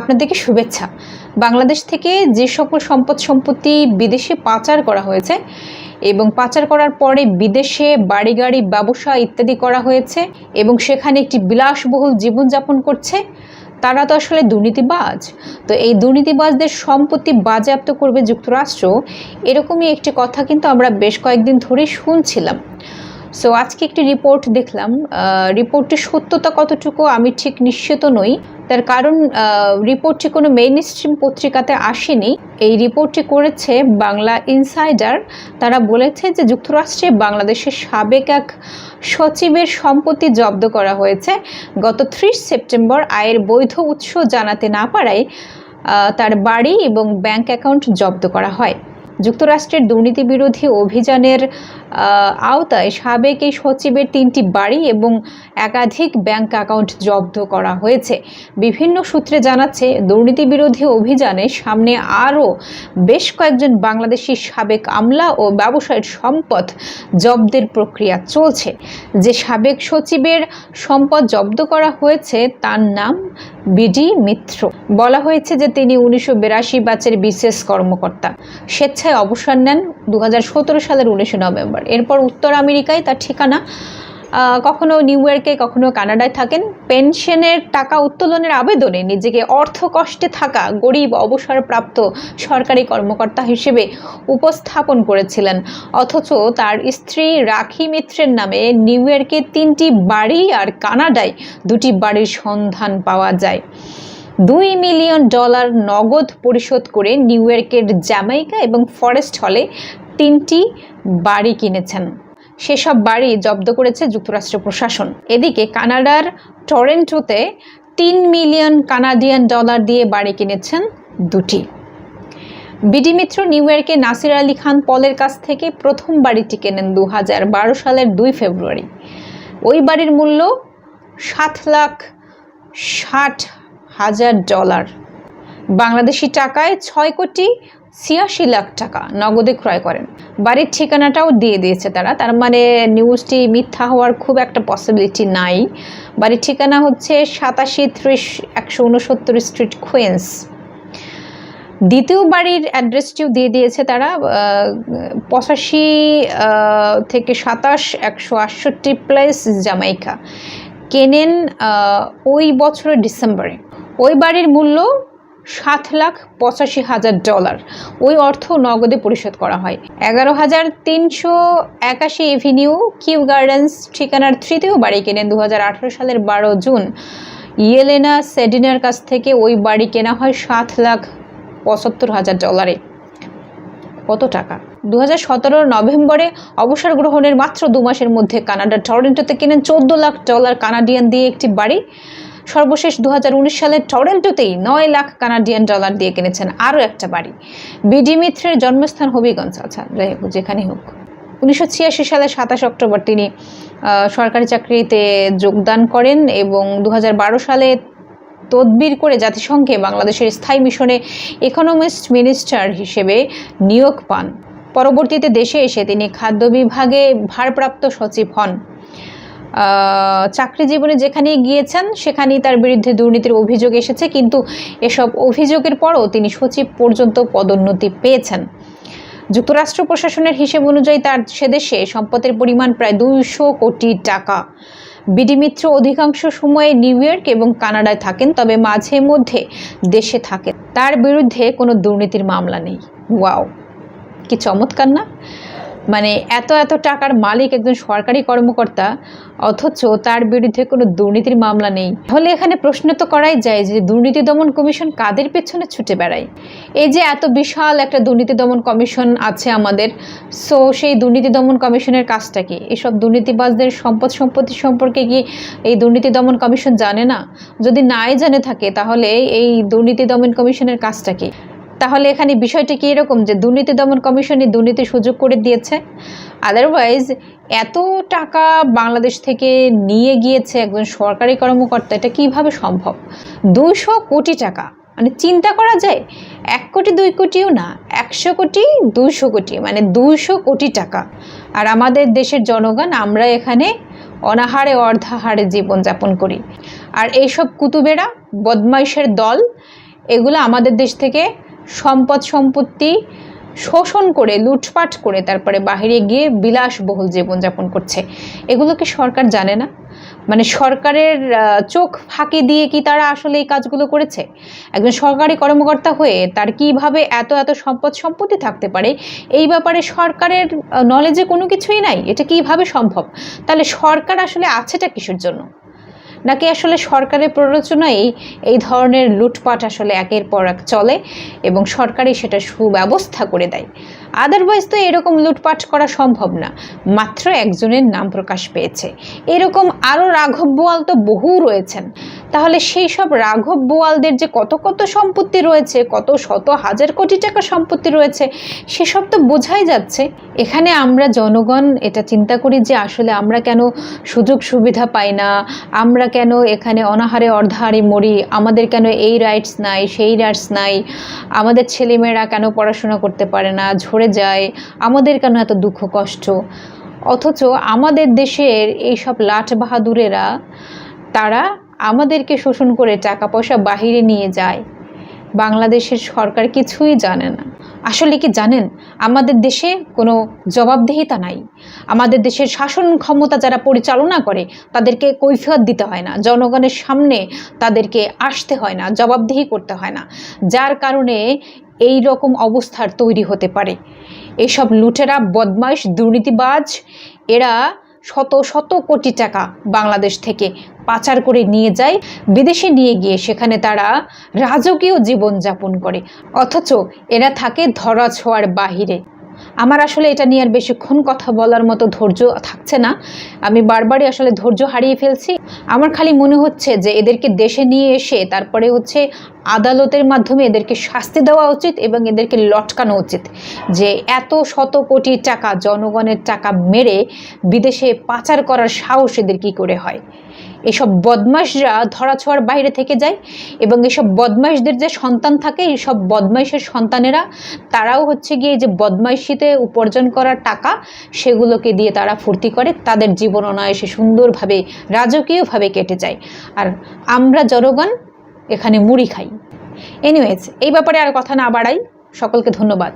আপনাদেরকে শুভেচ্ছা। বাংলাদেশ থেকে যে সকল সম্পদ সম্পত্তি বিদেশে পাচার করা হয়েছে এবং পাচার করার পরে বিদেশে বাড়ি, গাড়ি, ব্যবসা ইত্যাদি করা হয়েছে এবং সেখানে একটি বিলাসবহুল জীবনযাপন করছে, তারা তো আসলে দুর্নীতিবাজ। তো এই দুর্নীতিবাজদের সম্পত্তি বাজেয়াপ্ত করবে যুক্তরাষ্ট্র, এরকমই একটি কথা কিন্তু আমরা বেশ কয়েকদিন ধরে শুনছিলাম। সো আজকে একটি রিপোর্ট দেখলাম। রিপোর্টটির সত্যতা কতটুকু আমি ঠিক নিশ্চিত নই। তার কারণ রিপোর্টটি কোনো মেইন স্ট্রিম পত্রিকাতে আসেনি। এই রিপোর্টটি করেছে বাংলা ইনসাইডার তারা বলেছে যে, যুক্তরাষ্ট্রে বাংলাদেশের সাবেক এক সচিবের সম্পত্তি জব্দ করা হয়েছে। গত ত্রিশ সেপ্টেম্বর আয়ের বৈধ উৎস জানাতে না পারায় তার বাড়ি এবং ব্যাংক অ্যাকাউন্ট জব্দ করা হয়। যুক্তরাষ্ট্রের দুর্নীতি বিরোধী অভিযানের আওতায় সাবেক এই সচিবের তিনটি বাড়ি এবং একাধিক ব্যাংক অ্যাকাউন্ট জব্দ করা হয়েছে। বিভিন্ন সূত্রে জানাচ্ছে, দুর্নীতি বিরোধী অভিযানে সামনে আরও বেশ কয়েকজন বাংলাদেশি সাবেক আমলা ও ব্যবসায়ীর সম্পদ জব্দের প্রক্রিয়া চলছে। যে সাবেক সচিবের সম্পদ জব্দ করা হয়েছে, তার নাম বিডি মিত্র। বলা হয়েছে যে তিনি উনিশশো বিরাশি ব্যাচের বিশেষ কর্মকর্তা। স্বেচ্ছায় অবসর নেন দু হাজার সতেরো সালের উনিশে নভেম্বর। এরপর উত্তর আমেরিকায় তার ঠিকানা কখনো নিউ ইয়র্কে, কখনো কানাডায় থাকেন। পেনশনের টাকা উত্তোলনের আবেদনে নিজেকে অর্থ কষ্টে থাকা গরিব, অবসরপ্রাপ্ত সরকারি কর্মকর্তা হিসেবে উপস্থাপন করেছিলেন। অথচ তার স্ত্রী রাখি মিত্রের নামে নিউ ইয়র্কে তিনটি বাড়ি আর কানাডায় দুটি বাড়ির সন্ধান পাওয়া যায়। দুই মিলিয়ন ডলার নগদ পরিশোধ করে নিউ ইয়র্কের জ্যামাইকা এবং ফরেস্ট হলে তিনটি বাড়ি কিনেছেন। সেসব বাড়ি জব্দ করেছে যুক্তরাষ্ট্র প্রশাসন। এদিকে কানাডার টরেন্টোতে তিন মিলিয়ন কানাডিয়ান ডলার দিয়ে বাড়ি কিনেছেন দুটি। বিডি মিত্র নিউ ইয়র্কে নাসির আলী খান পলের কাছ থেকে প্রথম বাড়িটি কেনেন দু হাজার বারো সালের দুই ফেব্রুয়ারি। ওই বাড়ির মূল্য সাত লাখ ষাট হাজার ডলার। বাংলাদেশি টাকায় ছয় কোটি ছিয়াশি লাখ টাকা নগদে ক্রয় করেন। বাড়ির ঠিকানাটাও দিয়ে দিয়েছে তারা। তার মানে নিউজটি মিথ্যা হওয়ার খুব একটা পসিবিলিটি নাই। বাড়ির ঠিকানা হচ্ছে সাতাশি ত্রিশ একশো উনসত্তর স্ট্রিট কুইন্স দ্বিতীয় বাড়ির অ্যাড্রেসটিও দিয়ে দিয়েছে তারা। পঁচাশি থেকে সাতাশ একশো আটষট্টি প্লেস জামাইকা। কেনেন ওই বছরের ডিসেম্বরে। ওই বাড়ির মূল্য সাত লাখ পঁচাশি হাজার ডলার। ওই অর্থ নগদে পরিশোধ করা হয়। এগারো হাজার তিনশো একাশি এভিনিউ, কিউ গার্ডেন্স, ঠিকানার তৃতীয় বাড়ি কেনেন দু হাজার আঠারো সালের বারো জুন। ইয়েলেনা সেডিনার কাছ থেকে ওই বাড়ি কেনা হয় সাত লাখ পঁচাত্তর হাজার ডলারে। কত টাকা? দু হাজার সতেরো নভেম্বরে অবসর গ্রহণের মাত্র দু মাসের মধ্যে কানাডার টরেন্টোতে কেনেন চোদ্দ লাখ ডলার কানাডিয়ান দিয়ে একটি বাড়ি। সর্বশেষ দু হাজার উনিশ সালে টরেন্টোতেই নয় লাখ কানাডিয়ান ডলার দিয়ে কিনেছেন আরও একটা বাড়ি। বিডি মিত্রের জন্মস্থান হবিগঞ্জ আচ্ছা যাই হোক যেখানেই হোক। উনিশশো ছিয়াশি সালে সাতাশ অক্টোবর তিনি সরকারি চাকরিতে যোগদান করেন এবং দু হাজার বারো সালে তদবির করে জাতিসংঘে বাংলাদেশের স্থায়ী মিশনে ইকোনমিস্ট মিনিস্টার হিসেবে নিয়োগ পান। পরবর্তীতে দেশে এসে তিনি খাদ্য বিভাগে ভারপ্রাপ্ত সচিব হন। চাকরি জীবনে যেখানেই গিয়েছেন, সেখানেই তার বিরুদ্ধে দুর্নীতির অভিযোগ এসেছে। কিন্তু এসব অভিযোগের পরও তিনি সচিব পর্যন্ত পদোন্নতি পেয়েছেন। যুক্তরাষ্ট্র প্রশাসনের হিসেব অনুযায়ী তার সেদেশে সম্পদের পরিমাণ প্রায় দুইশো কোটি টাকা। বিডি মিত্র অধিকাংশ সময়ে নিউ ইয়র্ক এবং কানাডায় থাকেন, তবে মাঝে মধ্যে দেশে থাকেন। তার বিরুদ্ধে কোনো দুর্নীতির মামলা নেই। ওয়াও, কি চমৎকার না? মানে এত এত টাকার মালিক একজন সরকারি কর্মকর্তা, অথচ তার বিরুদ্ধে কোনো দুর্নীতির মামলা নেই। তাহলে এখানে প্রশ্ন তো করাই যায় যে দুর্নীতি দমন কমিশন কাদের পেছনে ছুটে বেড়ায়? এই যে এত বিশাল একটা দুর্নীতি দমন কমিশন আছে আমাদের, সো সেই দুর্নীতি দমন কমিশনের কাজটা কি? এসব দুর্নীতিবাজদের সম্পদ সম্পত্তি সম্পর্কে কি এই দুর্নীতি দমন কমিশন জানে না? যদি নাই জানে থাকে, তাহলে এই দুর্নীতি দমন কমিশনের কাজটা কি? তাহলে এখানে বিষয়টা কি এরকম যে দুর্নীতি দমন কমিশনই দুর্নীতি সুযোগ করে দিয়েছে? আদারওয়াইজ এত টাকা বাংলাদেশ থেকে নিয়ে গিয়েছে একজন সরকারি কর্মকর্তা, এটা কীভাবে সম্ভব? দুইশো কোটি টাকা। মানে চিন্তা করা যায়, এক কোটি, দুই কোটিও না, একশো কোটি, দুইশো কোটি মানে দুইশো কোটি টাকা। আর আমাদের দেশের জনগণ, আমরা এখানে অনাহারে, অর্ধাহারে জীবনযাপন করি। আর এইসব কুতুবেরা, বদমাইশের দল, এগুলো আমাদের দেশ থেকে সম্পদ সম্পত্তি শোষণ করে, লুটপাট করে তারপরে বাইরে গিয়ে বিলাসবহুল জীবনযাপন করছে। এগুলো কি সরকার জানে না? মানে সরকারের চোখ ফাঁকি দিয়ে কি তারা আসলে এই কাজগুলো করেছে? একজন সরকারি কর্মকর্তা হয়ে তার কীভাবে এত এত সম্পদ সম্পত্তি থাকতে পারে? এই ব্যাপারে সরকারের নলেজে কোনো কিছুই নাই। এটা কীভাবে সম্ভব? তাহলে সরকার আসলে আছেটা কিসের জন্য? নাকি আসলে সরকারের প্ররোচনায় এই ধরনের লুটপাট আসলে একের পর এক চলে এবং সরকারই সেটা সুব্যবস্থা করে দেয়? আদারওয়াইজ তো এরকম লুটপাট করা সম্ভব না। মাত্র একজনের নাম প্রকাশ পেয়েছে। এরকম আরও রাঘব বোয়াল তো বহু রয়েছেন। তাহলে সেই সব রাঘব বোয়ালদের যে কত কত সম্পত্তি রয়েছে, কত শত হাজার কোটি টাকা সম্পত্তি রয়েছে, সেসব তো বোঝাই যাচ্ছে। এখানে আমরা জনগণ এটা চিন্তা করি যে আসলে আমরা কেন সুযোগ সুবিধা পাই না? আমরা কেন এখানে অনাহারে অর্ধাহারে মরি? আমাদের কেন এই রাইটস নাই, সেই রাইটস নাই? আমাদের ছেলেমেয়েরা কেন পড়াশোনা করতে পারে না? ঝরে যায়, আমাদের কেন এত দুঃখ, কষ্ট? অথচ আমাদের দেশের এইসব লাট বাহাদুরেরা, তারা আমাদেরকে শোষণ করে টাকা পয়সা বাহিরে নিয়ে যায়। বাংলাদেশের সরকার কিছুই জানে না। আসলে কি জানেন? আমাদের দেশে কোনো জবাবদিহিতা নাই। আমাদের দেশের শাসন ক্ষমতা যারা পরিচালনা করে, তাদেরকে কৈফিয়ত দিতে হয় না। জনগণের সামনে তাদেরকে আসতে হয় না, জবাবদিহি করতে হয় না। যার কারণে এই রকম অবস্থার তৈরি হতে পারে। এসব লুটেরা, বদমাইশ, দুর্নীতিবাজ, এরা শত শত কোটি টাকা বাংলাদেশ থেকে পাচার করে নিয়ে যায়, বিদেশে নিয়ে গিয়ে সেখানে তারা রাজকীয় জীবনযাপন করে। অথচ এরা থাকে ধরা ছোঁয়ার বাহিরে। আমার আসলে এটা নিয়ে আর বেশিক্ষণ কথা বলার মতো ধৈর্য থাকছে না। আমি বারবারই আসলে ধৈর্য হারিয়ে ফেলছি। আমার খালি মনে হচ্ছে যে এদেরকে দেশে নিয়ে এসে তারপরে হচ্ছে আদালতের মাধ্যমে এদেরকে শাস্তি দেওয়া উচিত এবং এদেরকে লটকানো উচিত। যে এত শত কোটি টাকা জনগণের টাকা মেরে বিদেশে পাচার করার সাহস এদের কী করে হয়? এসব বদমাশরা ধরাছোঁয়ার বাইরে থেকে যায় এবং এসব বদমাশদের যে সন্তান থাকে এইসব বদমাইশের সন্তানেরা, তারাও হচ্ছে গিয়ে যে বদমাইশিতে উপার্জন করার টাকা, সেগুলোকে দিয়ে তারা ফুর্তি করে, তাদের জীবন অনায়াসে সুন্দরভাবে, রাজকীয়ভাবে কেটে যায়। আর আমরা জনগণ এখানে মুড়ি খাই। এনিওয়েজ এই ব্যাপারে আর কথা না বাড়াই। সকলকে ধন্যবাদ।